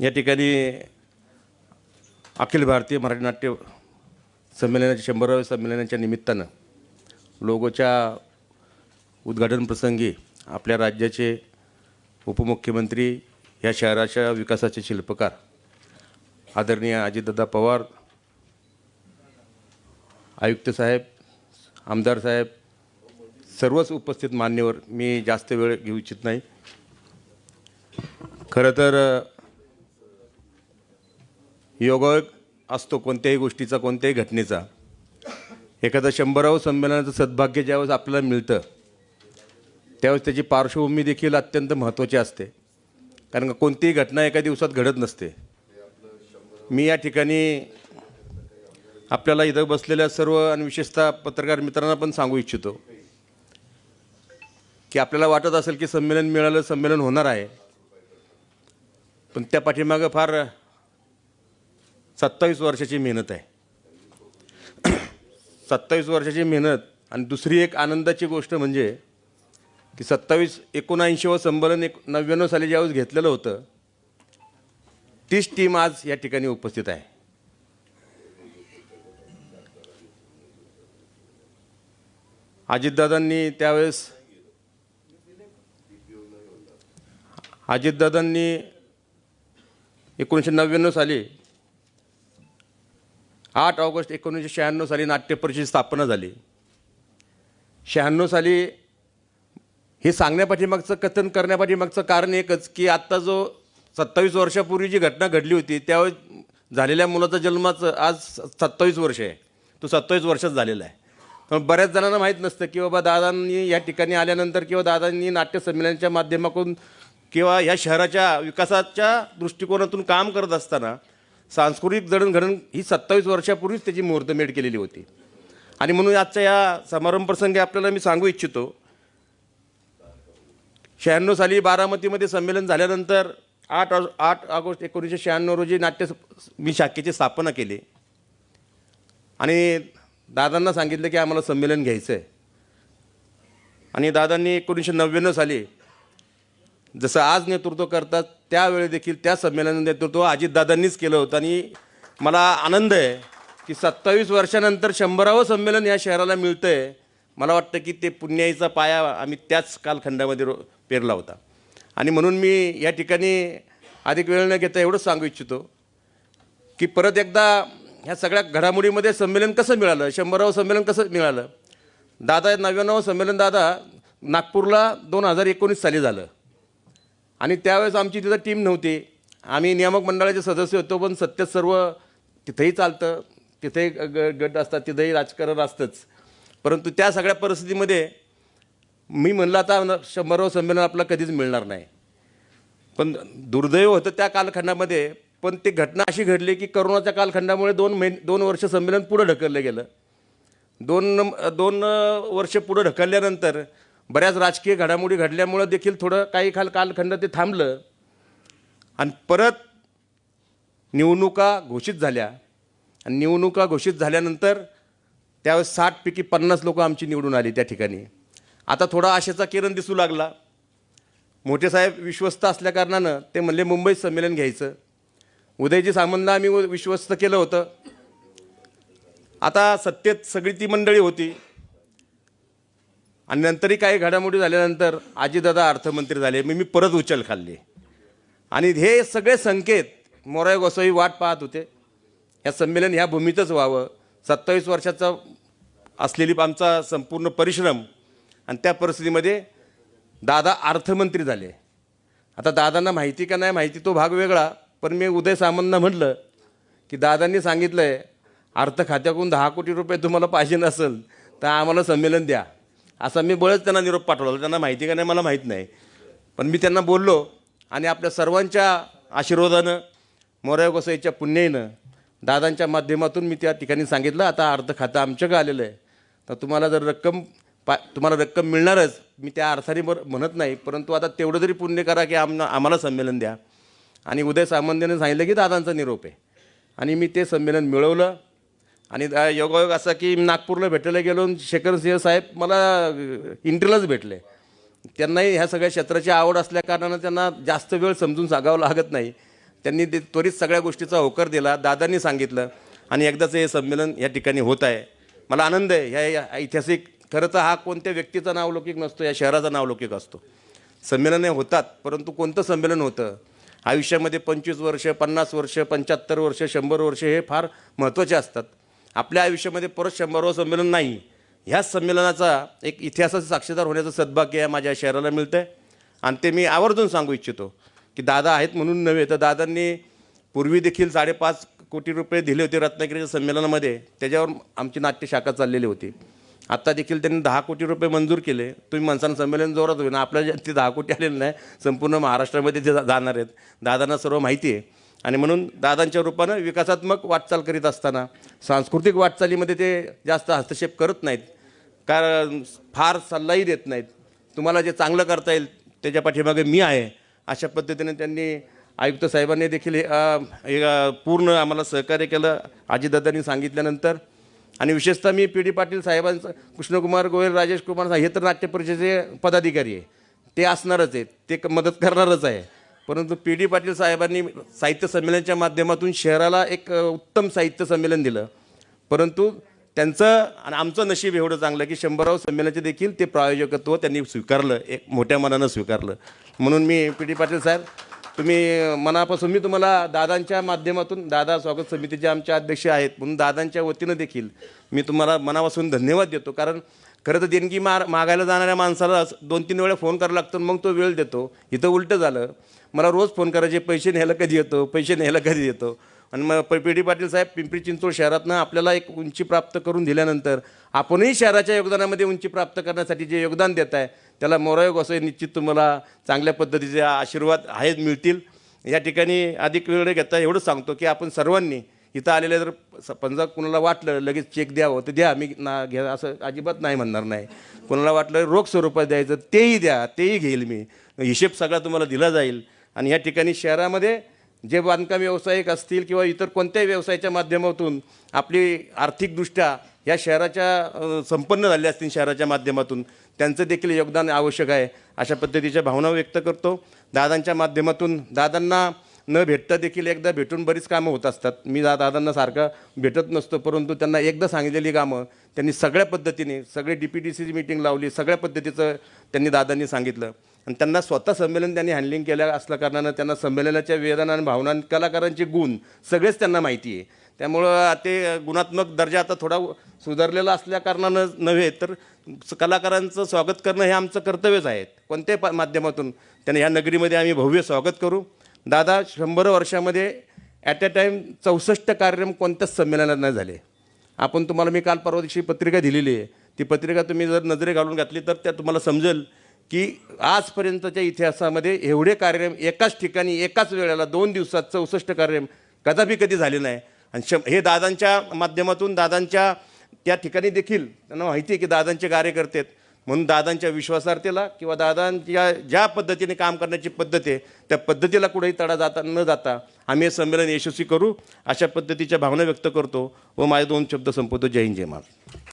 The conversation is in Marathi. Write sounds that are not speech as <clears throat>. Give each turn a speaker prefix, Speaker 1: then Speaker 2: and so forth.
Speaker 1: या ठिकाणी अखिल भारतीय मराठी नाट्य संमेलनाच्या शंभराव्या संमेलनाच्या निमित्तानं लोगोच्या उद्घाटन प्रसंगी आपल्या राज्याचे उपमुख्यमंत्री या शहराच्या विकासाचे शिल्पकार आदरणीय अजितदादा पवार आयुक्त साहेब आमदार साहेब सर्वच उपस्थित मान्यवर मी जास्त वेळ घेऊ इच्छित नाही. खरं तर योगायोग असतो कोणत्याही गोष्टीचा कोणत्याही घटनेचा. एखादं शंभरावं संमेलनाचं सद्भाग्य ज्यावेळेस आपल्याला मिळतं त्यावेळेस त्याची पार्श्वभूमी देखील अत्यंत महत्त्वाची असते. कारण का कोणतीही घटना एका दिवसात घडत नसते. मी या ठिकाणी आपल्याला इथं बसलेल्या सर्व आणि विशेषतः पत्रकार मित्रांना पण सांगू इच्छितो की आपल्याला वाटत असेल की संमेलन मिळालं संमेलन होणार आहे. पण त्या पाठीमागं फार सत्तावीस वर्षाची मेहनत आहे. <clears throat> सत्तावीस वर्षाची मेहनत आणि दुसरी एक आनंदाची गोष्ट म्हणजे की सत्तावीस एकोणऐंशीवं संमेलन एक नव्याण्णव साली ज्यावेळेस घेतलेलं होतं तीच टीम आज या ठिकाणी उपस्थित आहे. अजितदादांनी त्यावेळेस अजितदादांनी एकोणीसशे नव्याण्णव साली आठ ऑगस्ट एकोणीसशे शहाण्णव साली नाट्य परिषद स्थापना झाली. शहाण्णव साली हे सांगण्यापाठीमागचं कथन करण्यापाठीमागचं कारण एकच की आत्ता जो सत्तावीस वर्षापूर्वी जी घटना घडली होती त्यावेळी झालेल्या मुलाचा जन्माचं आज सत्तावीस वर्ष आहे. तो सत्तावीस वर्षात झालेला आहे. पण बऱ्याच जणांना माहीत नसतं की बाबा दादांनी या ठिकाणी आल्यानंतर किंवा दादांनी नाट्य संमेलनाच्या माध्यमातून किंवा ह्या शहराच्या विकासाच्या दृष्टिकोनातून काम करत असताना सांस्कृतिक जडणघडण ही सत्तावीस वर्षापूर्वीच त्याची मुहूर्तमेढ केलेली होती. आणि म्हणून आजच्या या समारंभ प्रसंगी आपल्याला मी सांगू इच्छितो शहाण्णव साली बारामतीमध्ये संमेलन झाल्यानंतर आठ आठ ऑगस्ट एकोणीसशे शहाण्णव रोजी नाट्य मी शाखेची स्थापना केली. आणि दादांना सांगितलं की आम्हाला संमेलन घ्यायचं आहे आणि दादांनी एकोणीसशे नव्याण्णव साली जसं आज नेतृत्व करतात त्यावेळी देखील त्या संमेलनाचं नेतृत्व अजितदादांनीच केलं होतं. आणि मला आनंद आहे की सत्तावीस वर्षानंतर शंभरावं संमेलन या शहराला मिळतं आहे मला वाटतं की ते पुण्याईचा पाया आम्ही त्याच कालखंडामध्ये रो पेरला होता. आणि म्हणून मी या ठिकाणी अधिक वेळ न घेता एवढंच सांगू इच्छितो की परत एकदा ह्या सगळ्या घडामोडीमध्ये संमेलन कसं मिळालं? शंभरावं संमेलन कसं मिळालं? दादा नव्याण्णव संमेलन दादा नागपूरला दोन हजार एकोणीस साली झालं. आणि त्यावेळेस आमची तिथं टीम नव्हती. आम्ही नियामक मंडळाचे सदस्य होतो पण सत्य सर्व तिथंही चालतं. तिथेही ग गट असतात तिथंही राजकारण असतंच. परंतु त्या सगळ्या परिस्थितीमध्ये मी म्हणलं आता न- शंभरावं संमेलन आपला कधीच मिळणार नाही. पण दुर्दैव होतं त्या कालखंडामध्ये पण ती घटना अशी घडली की करोनाच्या कालखंडामुळे दोन महिने दोन वर्ष संमेलन पुढं ढकललं गेलं. दोन दोन वर्ष पुढं ढकलल्यानंतर बऱ्याच राजकीय घडामोडी घडल्यामुळं देखील थोडं काही खाल कालखंड ते थांबलं. आणि परत निवडणुका घोषित झाल्या. आणि निवडणुका घोषित झाल्यानंतर त्यावेळेस साठपैकी पन्नास लोकं आमची निवडून आली त्या ठिकाणी. आता थोडा आशेचा किरण दिसू लागला. मोठे साहेब विश्वस्त असल्याकारणानं ते म्हणले मुंबईत संमेलन घ्यायचं. उदयजी सामंतला आम्ही विश्वस्त केलं होतं. आता सत्तेत सगळी ती मंडळी होती. आणि नंतरही काही घडामोडी झाल्यानंतर आजीदादा अर्थमंत्री झाले मी मी परत उचल खाल्ली. आणि हे सगळे संकेत मोराय गोसावी वाट पाहत होते. या संमेलन ह्या भूमीतच व्हावं. सत्तावीस वर्षाचा असलेली आमचा संपूर्ण परिश्रम आणि त्या परिस्थितीमध्ये दादा अर्थमंत्री झाले. आता दादांना माहिती का नाही माहिती तो भाग वेगळा पण मी उदय सामंतना म्हटलं की दादांनी सांगितलं आहे अर्थ खात्याकडून दहा कोटी रुपये तुम्हाला पाहिजे नसेल तर आम्हाला संमेलन द्या. असा मी बळच त्यांना निरोप पाठवला. त्यांना माहिती का नाही मला माहीत नाही. पण मी त्यांना बोललो आणि आपल्या सर्वांच्या आशीर्वादानं मोराय गोसाईच्या पुण्याईनं दादांच्या माध्यमातून मी त्या ठिकाणी सांगितलं. आता अर्थ खातं आमच्याकडे आलेलं आहे. तर तुम्हाला जर रक्कम पा तुम्हाला रक्कम मिळणारच मी त्या अर्थाने बर म्हणत नाही. परंतु आता तेवढं तरी पुण्य करा की आम आम्हाला संमेलन द्या. आणि उदय सामंतने सांगितलं की दादांचा निरोप आहे. आणि मी ते संमेलन मिळवलं. आणि योगायोग असा की नागपूरला भेटायला गेलो शेखर सिंह साहेब मला इंटरलाच भेटले. त्यांनाही ह्या सगळ्या क्षेत्राची आवड असल्याकारणानं त्यांना जास्त वेळ समजून सांगावं लागत नाही. त्यांनी ते त्वरित सगळ्या गोष्टीचा होकार दिला दादांनी सांगितलं आणि एकदाचं हे संमेलन या ठिकाणी होत आहे. मला आनंद आहे ह्या ऐतिहासिक खरं तर हा कोणत्या व्यक्तीचा नावलौकिक नसतो या शहराचा नावलौकिक असतो. संमेलने होतात परंतु कोणतं संमेलन होतं? आयुष्यामध्ये पंचवीस वर्ष पन्नास वर्ष पंच्याहत्तर वर्ष शंभर वर्ष हे फार महत्त्वाचे असतात. आपल्या आयुष्यामध्ये परत शंभरावं संमेलन नाही. ह्याच संमेलनाचा एक इतिहासाचा साक्षीदार होण्याचं सद्भाग्य या माझ्या शहराला मिळतं आहे आणि ते मी आवर्जून सांगू इच्छितो की दादा आहेत म्हणून नव्हे तर दादांनी पूर्वी देखील साडेपाच कोटी रुपये दिले होते रत्नागिरीच्या संमेलनामध्ये. त्याच्यावर आमची नाट्यशाखा चाललेली होती. आत्ता देखील त्यांनी दहा कोटी रुपये मंजूर केले. तुम्ही माणसानं संमेलन जोरात होईल. आपल्या ते दहा कोटी आलेले नाही संपूर्ण महाराष्ट्रामध्ये ते जा- जाणार आहेत. दादांना सर्व माहिती आहे. आणि म्हणून दादांच्या रूपानं विकासात्मक वाटचाल करीत असताना सांस्कृतिक वाटचालीमध्ये ते जास्त हस्तक्षेप करत नाहीत. कारण फार सल्लाही देत नाहीत. तुम्हाला जे चांगलं करता येईल त्याच्या पाठीमागे मी आहे. अशा पद्धतीने त्यांनी आयुक्त साहेबांनी देखील हे, पूर्ण आम्हाला सहकार्य केलं आजीदादांनी सांगितल्यानंतर. आणि विशेषतः मी पी डी पाटील साहेबांचं कृष्णकुमार गोयल राजेश कुमार हे तर नाट्य परिषदेचे पदाधिकारी आहे. ते असणारच आहेत. ते क- मदत करणारच आहे. परंतु पी डी पाटील साहेबांनी साहित्य संमेलनाच्या माध्यमातून शहराला एक उत्तम साहित्य संमेलन दिलं. परंतु त्यांचं आणि आमचं नशीब एवढं चांगलं की शंभराव संमेलनाचे देखील ते प्रायोजकत्व त्यांनी स्वीकारलं एक मोठ्या मनानं स्वीकारलं. म्हणून मी पी डी पाटील साहेब तुम्ही मनापासून मी तुम्हाला दादांच्या माध्यमातून दादा स्वागत समितीचे आमचे अध्यक्ष आहेत म्हणून दादांच्या वतीनं देखील मी तुम्हाला मनापासून धन्यवाद देतो. कारण खरं तर देणगी मार मागायला जाणाऱ्या माणसाला दोन तीन वेळा फोन करायला लागतो मग तो वेळ देतो. इथं उलटं झालं. मला रोज फोन करायचे पैसे न्यायला कधी येतो पैसे न्यायला कधी येतो. आणि मग प पी डी पाटील साहेब पिंपरी चिंचवड शहरातनं आपल्याला एक उंची प्राप्त करून दिल्यानंतर आपणही शहराच्या योगदानामध्ये उंची प्राप्त करण्यासाठी जे योगदान देत आहे त्याला मोरायोग असं निश्चित तुम्हाला चांगल्या पद्धतीचे आशीर्वाद आहेत मिळतील. या ठिकाणी अधिक वेळ घेता एवढंच सांगतो की आपण सर्वांनी इथं आलेले जर समजा कुणाला वाटलं लगेच चेक द्यावं तर द्या मी ना घ्या असं अजिबात नाही म्हणणार नाही. कुणाला वाटलं रोख स्वरूपात द्यायचं तेही द्या तेही घेईल मी. हिशेब सगळा तुम्हाला दिला जाईल. आणि या ठिकाणी शहरामध्ये जे बांधकाम व्यावसायिक असतील किंवा इतर कोणत्याही व्यवसायाच्या माध्यमातून आपली आर्थिकदृष्ट्या या शहराच्या संपन्न झाल्या असतील शहराच्या माध्यमातून त्यांचं देखील योगदान आवश्यक आहे. अशा पद्धतीच्या भावना व्यक्त करतो. दादांच्या माध्यमातून दादांना न भेटता देखील एकदा भेटून बरीच कामं होत असतात. मी दा दादांना सारखं भेटत नसतो परंतु त्यांना एकदा सांगितलेली कामं त्यांनी सगळ्या पद्धतीने सगळे डी पी डी सीची मिटिंग लावली सगळ्या पद्धतीचं त्यांनी दादांनी सांगितलं. आणि त्यांना स्वतः संमेलन त्यांनी हँडलिंग केलं असल्या कारणानं त्यांना संमेलनाच्या वेदना आणि भावना कलाकारांचे गुण सगळेच त्यांना माहिती आहे. त्यामुळं ते गुणात्मक दर्जा आता थोडा सुधारलेला असल्या कारणानं नव्हे तर कलाकारांचं स्वागत करणं हे आमचं कर्तव्यच आहे. कोणत्याही पा माध्यमातून त्यांना ह्या नगरीमध्ये आम्ही भव्य स्वागत करू. दादा शंभर वर्षामध्ये ॲट अ टाईम चौसष्ट कार्यक्रम कोणत्याच संमेलनात नाही झाले. आपण तुम्हाला मी काल परवा दिवशी पत्रिका दिलेली आहे. ती पत्रिका तुम्ही जर नजरे घालून घातली तर त्या तुम्हाला समजेल की आजपर्यंतच्या इतिहासामध्ये एवढे कार्यक्रम एकाच ठिकाणी एकाच वेळेला दोन दिवसात चौसष्ट कार्यक्रम कदापि कधी झाले नाही. आणि शं हे दादांच्या माध्यमातून दादांच्या त्या ठिकाणी देखील त्यांना माहिती आहे की दादांचे कार्यकर्ते आहेत. म्हणून दादांच्या विश्वासार्थीला किंवा दादांच्या ज्या पद्धतीने काम करण्याची पद्धत आहे त्या पद्धतीला कुठेही तडा जाता न जाता आम्ही हे संमेलन यशस्वी करू. अशा पद्धतीच्या भावना व्यक्त करतो व माझे दोन शब्द संपवतो. जय हिंद जय महाराज